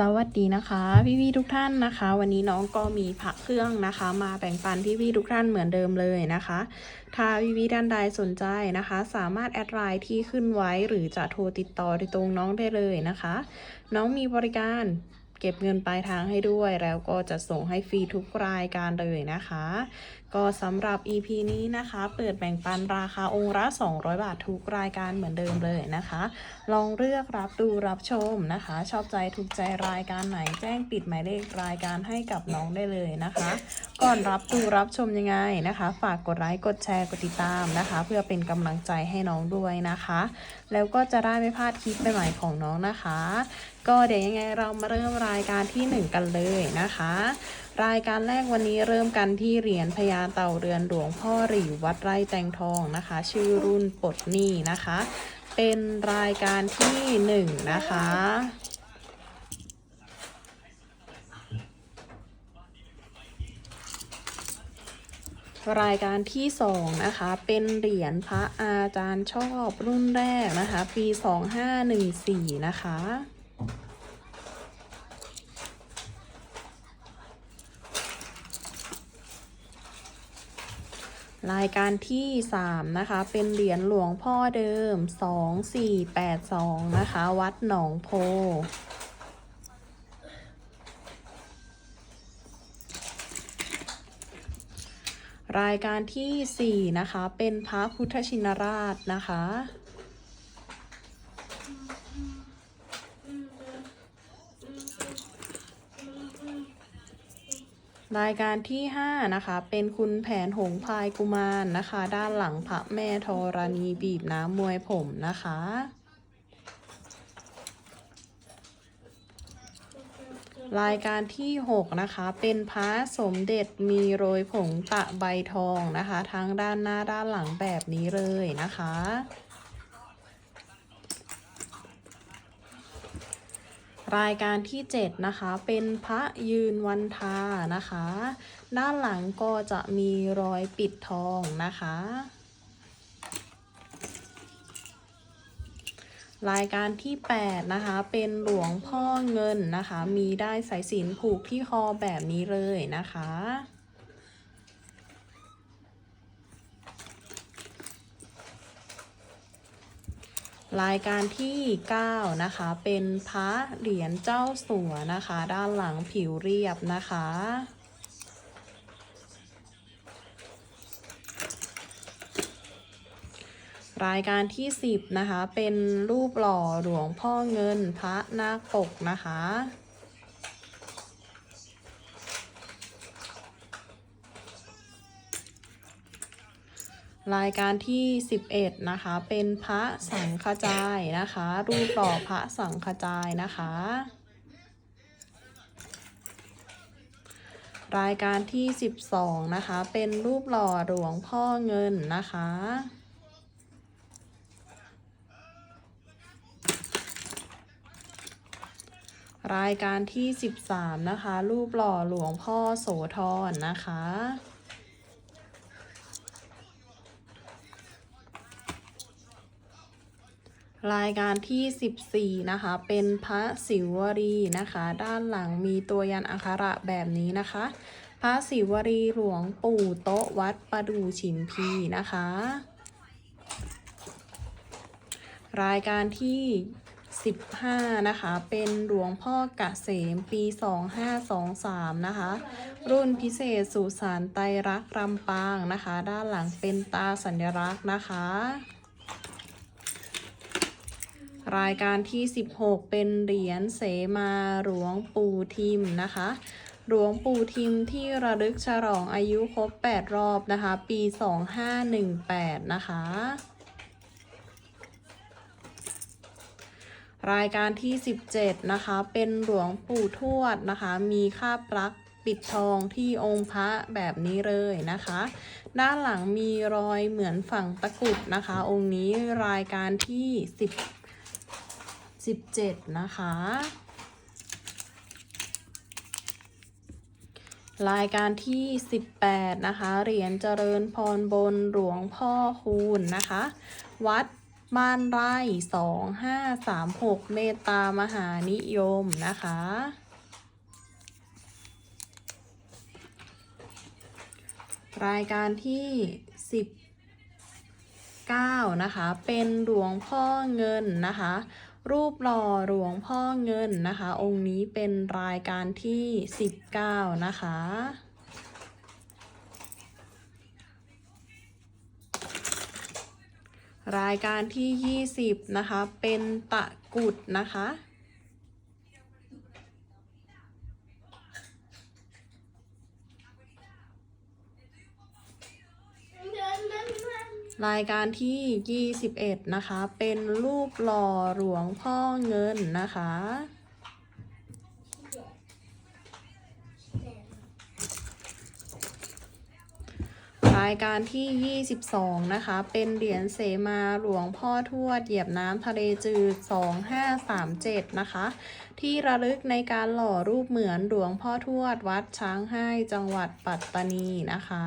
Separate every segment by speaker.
Speaker 1: สวัสดีนะคะ พี่พี่ๆทุกท่านนะคะ วันนี้น้องก็มีผักเครื่องนะคะ มาแบ่งปันพี่พี่ๆทุกท่านเหมือนเดิมเลยนะคะ ถ้าพี่พี่ๆท่านใดสนใจนะคะ สามารถแอดไลน์ที่ขึ้นไว้หรือจะโทรติดต่อโดยตรงน้องได้เลยนะคะ น้องมีบริการ เก็บเงินปลายทางให้ด้วย แล้วก็จะส่งให้ฟรีทุกรายการเลยนะคะ ก็สำหรับ EP นี้นะคะ เปิดแบ่งปันราคาองค์ละ 200 บาททุกรายการเหมือนเดิมเลยนะคะ ลองเลือกรับดูรับชมนะคะ ชอบใจถูกใจรายการไหนแจ้งปิดหมายเลขรายการให้กับน้องได้เลยนะคะ ก่อนรับดูรับชมยังไงนะคะ ฝากกดไลค์กดแชร์กดติดตามนะคะ เพื่อเป็นกำลังใจให้น้องด้วยนะคะ แล้วก็จะได้ไม่พลาดคลิปใหม่ๆของน้องนะคะ ก็เดี๋ยวยังไงเรามาเริ่มรายการที่หนึ่งกันเลยนะคะ รายการแรกวันนี้เริ่มกันที่เหรียญพญาเต่าเรือนหลวงพ่อหรี่วัดไร่แตงทองนะคะ ชื่อรุ่นปลดหนี้นะคะ เป็นรายการที่หนึ่งนะคะรายการที่สองนะคะ เป็นเหรียญพระอาจารย์ชอบรุ่นแรกนะคะ ปี 2514 นะคะ รายการที่ 3 นะคะ เป็นเหรียญหลวงพ่อเดิม 2482 นะคะ วัดหนองโพรายการที่ 4 นะคะ เป็นพระพุทธชินราชนะคะ รายการที่ 5 นะคะ เป็นคุณแผนหงพายกุมารนะคะ ด้านหลังพระแม่ธรณีบีบน้ำมวยผมนะคะ รายการที่ 6 นะคะ เป็นพระสมเด็จมีโรยผงตะใบทองนะคะ ทั้งด้านหน้าด้านหลังแบบนี้เลยนะคะ รายการที่ 7 นะคะ เป็นพระยืนวันทานะคะ ด้านหลังก็จะมีรอยปิดทองนะคะ รายการที่ 8 นะคะ เป็นหลวงพ่อเงินนะคะ มีได้สายสินผูกที่คอแบบนี้เลยนะคะ รายการที่ 9 นะคะ เป็นพระเหรียญเจ้าสัวนะคะ ด้านหลังผิวเรียบนะคะ รายการที่ 10 นะคะ เป็นรูปหล่อหลวงพ่อเงินพระนาคปกนะคะ รายการที่ 11 นะคะ เป็นพระสังฆจายนะคะ รูปหล่อพระสังฆจายนะคะ รายการที่ 12 นะคะ เป็นรูปหล่อหลวงพ่อเงินนะคะ รายการที่ 13 นะคะ รูปหล่อหลวงพ่อโสธรนะคะ รายการที่ 14 นะคะ เป็นพระศิวรีนะคะ ด้านหลังมีตัวยันอักขระแบบนี้นะคะ พระศิวรีหลวงปู่โต๊ะวัดประดูฉิมพีนะคะ รายการที่ 15 นะคะ เป็นหลวงพ่อกเกษมปี 2523 นะคะ รุ่นพิเศษสุสานไตรรักษ์ลำปางนะคะ ด้านหลังเป็นตาสัญลักษณ์นะคะ รายการที่ 16 เป็นเหรียญเสมาหลวงปู่ทิมนะคะ หลวงปู่ทิมที่ระลึกฉลองอายุครบ 8 รอบนะคะ ปี 2518 นะคะ รายการที่ 17 นะคะ เป็นหลวงปู่ทวดนะคะ มีคาปลักปิดทองที่องค์พระแบบนี้เลยนะคะ ด้านหลังมีรอยเหมือนฝั่งตะกรุดนะคะ องค์นี้รายการที่ 10 17นะคะ รายการที่18นะคะเหรียญเจริญพรบนหลวงพ่อคูณนะคะ วัดบ้านไร่สองห้าสามหกเมตตามหานิยมนะคะรายการที่สิบเก้านะคะ เป็นหลวงพ่อเงินนะคะ รูปหล่อหลวงพ่อเงินนะคะ องค์นี้เป็นรายการที่สิบเก้านะคะ รายการที่ 20 นะคะ เป็นตะกุดนะคะ รายการที่ 21 นะคะ เป็นรูปหล่อหลวงพ่อเงินนะคะ รายการที่ 22 นะคะ เป็นเหรียญเสมาหลวงพ่อทวดเหยียบน้ำทะเลจืด 2537 นะคะ ที่ระลึกในการหล่อรูปเหมือนหลวงพ่อทวดวัดช้างให้จังหวัดปัตตานีนะคะ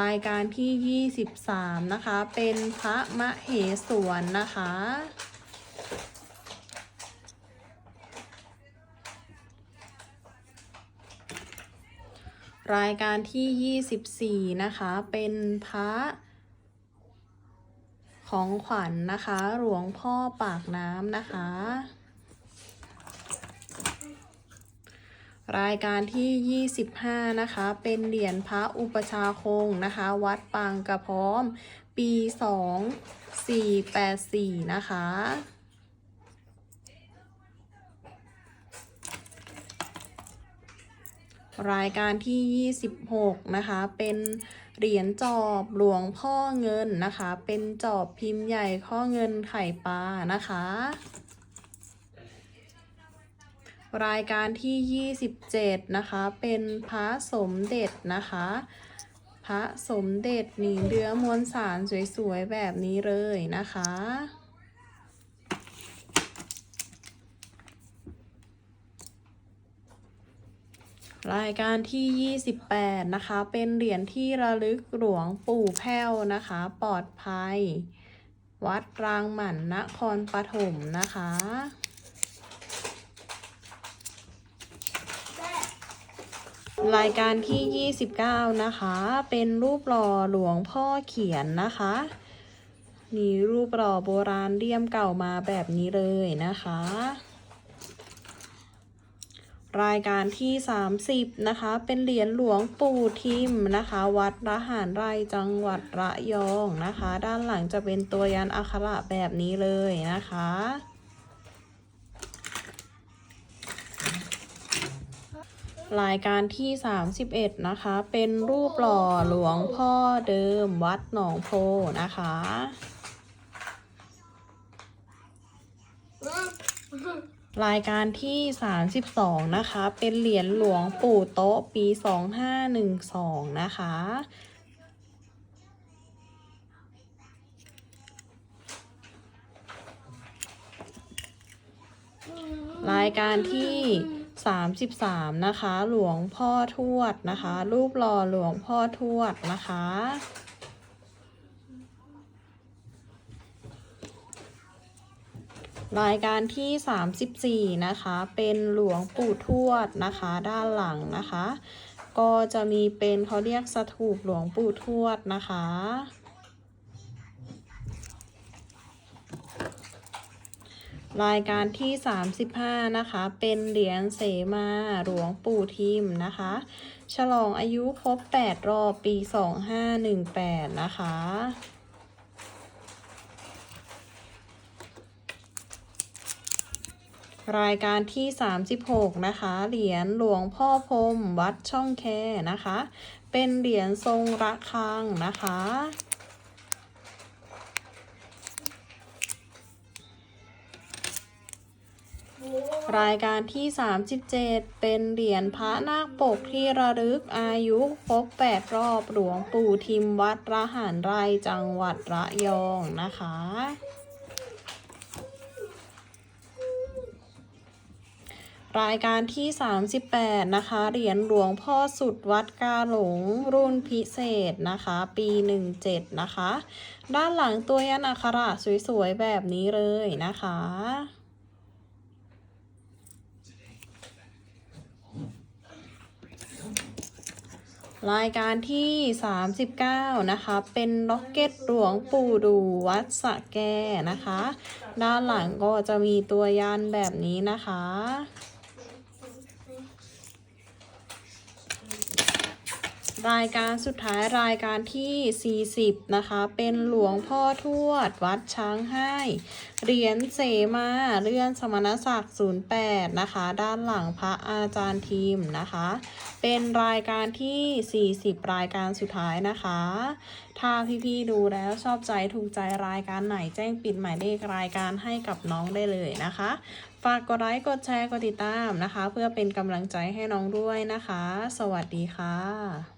Speaker 1: รายการที่ 23 นะคะ เป็นพระมะเหสวนนะคะ รายการที่ 24 นะคะ เป็นพระของขวัญนนะคะ หลวงพ่อปากน้ำนะคะ รายการที่ 25 นะคะ เป็นเหรียญพระอุปชาคงนะคะ วัดปางกระพร้อม ปี 2484 นะคะ รายการที่ 26 นะคะ เป็นเหรียญจอบหลวงพ่อเงินนะคะ เป็นจอบพิมพ์ใหญ่ข้อเงินไข่ปลานะคะ รายการที่ 27 นะคะ เป็นพระสมเด็จนะคะ พระสมเด็จหนีเรือมวลสารสวยๆ แบบนี้เลยนะคะ รายการที่ 28 นะคะ เป็นเหรียญที่ระลึกหลวงปู่แพ้วนะคะ ปลอดภัย วัดรางหมันนครปฐมนะคะ รายการที่ 29 นะคะ เป็นรูปหล่อหลวงพ่อเขียนนะคะมีรูปหล่อโบราณเลี่ยมเก่ามาแบบนี้เลยนะคะ รายการที่ 30 นะคะ เป็นเหรียญหลวงปู่ทิมนะคะ วัดระหารไรจังหวัดระยองนะคะ ด้านหลังจะเป็นตัวยันอักขระแบบนี้เลยนะคะ รายการที่ 31 นะคะ เป็นรูปหล่อหลวงพ่อเดิมวัดหนองโพนะคะ รายการที่ 32 นะคะ เป็นเหรียญหลวงปู่โต๊ะปี 2512 นะคะ รายการที่ 33 นะคะ หลวงพ่อทวดนะคะ รูปหล่อหลวงพ่อทวดนะคะ รายการที่ 34 นะคะ เป็นหลวงปู่ทวดนะคะ ด้านหลังนะคะ ก็จะมีเป็นเขาเรียกสถูปหลวงปู่ทวดนะคะ รายการที่ 35 นะคะ เป็นเหรียญเสมาหลวงปู่ทิมนะคะ ฉลองอายุครบ 8 รอบปี 2518 นะคะ รายการที่ 36 นะคะ เหรียญหลวงพ่อพรมวัดช่องแคนะคะ เป็นเหรียญทรงระฆังนะคะ รายการที่ 37 เป็นเหรียญพระนาคปกที่ระลึกอายุครบ8รอบหลวงปู่ทิมวัดระหารไรจังหวัดระยองนะคะรรายการที่ 38 นะคะ เหรียญหลวงพ่อสุดวัดกาหลงรุ่นพิเศษนะคะ ปี 17 นะคะ ด้านหลังตัวยันอักขระสวยๆ แบบนี้เลยนะคะ รายการที่ 39 นะคะ เป็นล็อกเก็ตหลวงปู่ดูวัดสะแกนะคะ ด้านหลังก็จะมีตัวยันแบบนี้นะคะ รายการสุดท้ายรายการที่ 40 นะคะ เป็นหลวงพ่อทวด วัดช้างให้ เหรียญเสมาเลื่อนสมณศักดิ์08 นะคะ ด้านหลังพระอาจารย์ทีมนะคะ เป็นรายการที่ 40 รายการสุดท้ายนะคะ ถ้าพี่ๆดูแล้วชอบใจถูกใจรายการไหนแจ้งปิดหมายเลขรายการให้กับน้องได้เลยนะคะ ฝากกดไลค์กดแชร์กดติดตามนะคะ เพื่อเป็นกำลังใจให้น้องด้วยนะคะ สวัสดีค่ะ